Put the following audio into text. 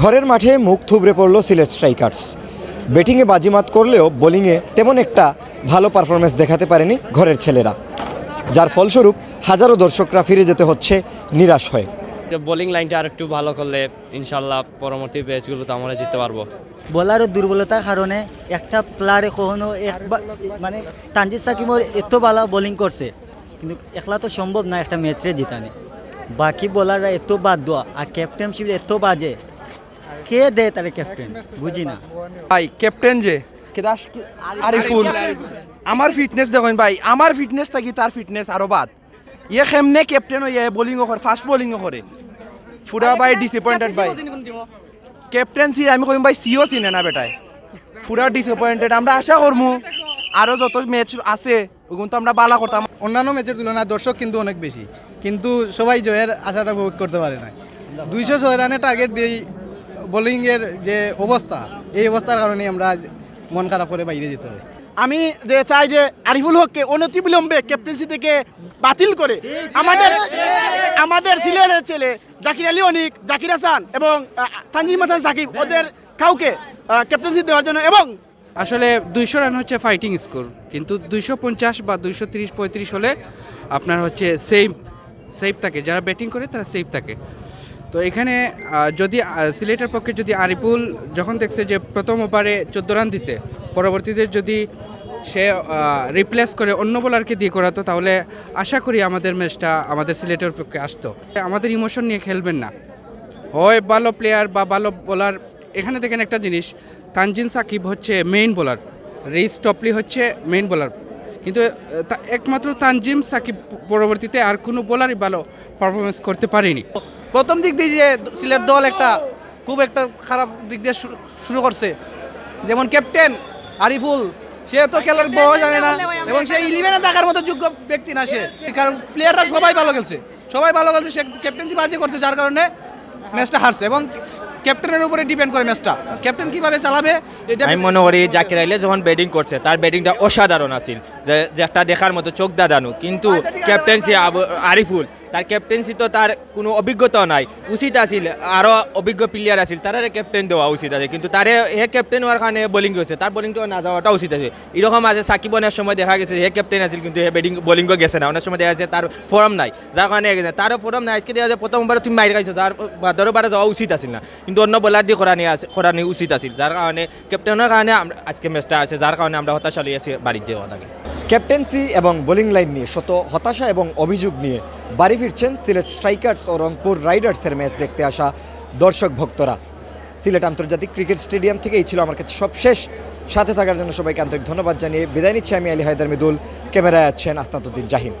ঘরের মাঠে মুখ থুবড়ে পড়ল সিলেট স্ট্রাইকার্স। ব্যাটিংয়ে বাজিমাত করলেও বোলিংয়ে তেমন একটা ভালো পারফরমেন্স দেখাতে পারেনি ঘরের ছেলেরা। যার ফলস্বরূপ হাজারো দর্শকরা ফিরে যেতে হচ্ছে নিরাশ হয়ে। বোলিং লাইনটা আর একটু ভালো করলে ইনশাল্লাহ পরবর্তী ম্যাচগুলোতে আমরা জিততে পারব। বোলারের দুর্বলতার কারণে একটা প্লেয়ারে কখনো একবার মানে তানজিদ সাকিমর এত ভালো বোলিং করছে কিন্তু একলা তো সম্ভব না একটা ম্যাচে জিতানে। বাকি বোলাররা এত বাদ দেওয়া আর ক্যাপ্টেনশিপ এত বাজে কে দেয় তার ক্যাপ্টেন বুঝি না ভাই ক্যাপ্টেন যে? কেদাস আরিফুল। আমার ফিটনেস দেখুন ভাই আমার ফিটনেস থাকি তার ফিটনেস আরও বাদ। ইয়ে কেমনে ক্যাপ্টেন হইয়া বোলিংও করে ফার্স্ট বোলিংও করে? পুরা ভাই ডিসঅ্যাপয়েন্টেড ভাই। ক্যাপ্টেন্সি আমি কইম ভাই সিও চিনে না বেটায়। পুরা ডিসঅ্যাপয়েন্টেড আমরা আশা করমু। আরও যত ম্যাচ আছে ওগুলো তো আমরা বালা করতাম। অন্যান্য ম্যাচের তুলনায় দর্শক কিন্তু অনেক বেশি। কিন্তু সবাই জয়ের আশাটা উপভোগ করতে পারে না দুইশো ছয় রানের টার্গেট দিয়েই বোলিংয়ের যে অবস্থা এই অবস্থার কারণে আমরা আজ মন খারাপ করে বাইরে যেতে হয়। আমি যে চাই যে আরিফুল হককে অনতিবিলম্বে ক্যাপ্টেন্সি থেকে বাতিল করে আমাদের আমাদের সিলেটের ছেলে জাকির আলী অনিক জাকির হাসান এবং তানজিম হাসান সাকিব ওদের কাউকে ক্যাপ্টেন্সি দেওয়ার জন্য এবং আসলে দুইশো রান হচ্ছে ফাইটিং স্কোর কিন্তু দুইশো পঞ্চাশ বা দুইশো তিরিশ পঁয়ত্রিশ হলে আপনার হচ্ছে সেফ সেফ থাকে। যারা ব্যাটিং করে তারা সেফ থাকে। তো এখানে যদি সিলেটের পক্ষে যদি আরিফুল যখন দেখছে যে প্রথম ওভারে চোদ্দ রান দিছে, পরবর্তীতে যদি সে রিপ্লেস করে অন্য বোলারকে দিয়ে করাতো, তাহলে আশা করি আমাদের ম্যাচটা আমাদের সিলেটের পক্ষে আসতো। আমাদের ইমোশন নিয়ে খেলবেন না। হয় ভালো প্লেয়ার বা ভালো বোলার এখানে দেখেন একটা জিনিস, তানজিন সাকিব হচ্ছে মেইন বোলার রেইস টপলি হচ্ছে মেইন বোলার কিন্তু একমাত্র তানজিম সাকিব পরবর্তীতে আর কোনো বোলারই ভালো পারফরমেন্স করতে পারেনি। প্রথম দিক দিয়ে যে সিলেট দল একটা খুব একটা খারাপ দিক দিয়ে শুরু- করছে। যেমন ক্যাপ্টেন আরিফুল সে তো খেলার বহ জানে না এবং সে ইলেভেনে থাকার মতো যোগ্য ব্যক্তি না সে। কারণ প্লেয়াররা সবাই ভালো খেলছে। সবাই ভালো খেলছে সে ক্যাপ্টেন্সি বাজি করছে যার কারণে ম্যাচটা হারছে এবং ক্যাপ্টেনের উপরে ডিপেন্ড করে ম্যাচটা ক্যাপ্টেন কীভাবে চালাবে এটা আমি মনে করি জাকির আইলে যখন ব্যাটিং করছে তার ব্যাটিংটা অসাধারণ আছিল। যে একটা দেখার মতো চোখ দাদানো কিন্তু আচ্ছা, ক্যাপ্টেন্সি আরিফুল তার ক্যাপ্টেন্সি তো তার কোনো অভিজ্ঞতাও নাই। উচিত আছিল আরও অভিজ্ঞ প্লেয়ার আছিল তারে ক্যাপ্টেন দেওয়া উচিত আছে কিন্তু তারে হে ক্যাপ্টেন হওয়ার কারণে বোলিং গেছে। তার বোলিংটা না যাওয়াটা উচিত আছে এরকম আছে সাকিব অনেক সময় দেখা গেছে হে ক্যাপ্টেন আছিল, কিন্তু হে ব্যাটিং বোলিংও গেছে না। অনেক সময় দেখা যাচ্ছে তার ফর্ম নাই। যার কারণে গেছে। তারও ফর্ম নাই। আজকে দেখা যায় প্রথমবার তুমি মাইর খাইছো। যার বাদরবারে যাওয়া উচিত আছিল না। কিন্তু অন্য বোলার দিয়ে করানি আছে করানি উচিত আছিল। যার কারণে ক্যাপ্টেনের কারণে আজকে ম্যাচটা আছে। যার কারণে আমরা হতাশা লই আছি বাড়ির যাওয়া লাগে ক্যাপ্টেন্সি এবং বোলিং লাইন নিয়ে শত হতাশা এবং অভিযোগ নিয়ে ফিরছেন সিলেট স্ট্রাইকার্স ও রংপুর রাইডার্সের ম্যাচ দেখতে আসা দর্শক ভক্তরা। সিলেট আন্তর্জাতিক ক্রিকেট স্টেডিয়াম থেকে এই ছিল আমার কাছে সবশেষ। সাথে থাকার জন্য সবাইকে আন্তরিক ধন্যবাদ জানিয়ে বিদায় নিচ্ছি আমি আলী হায়দার মিদুল। ক্যামেরায় আছেন আসনাতুদ্দিন জাহিন।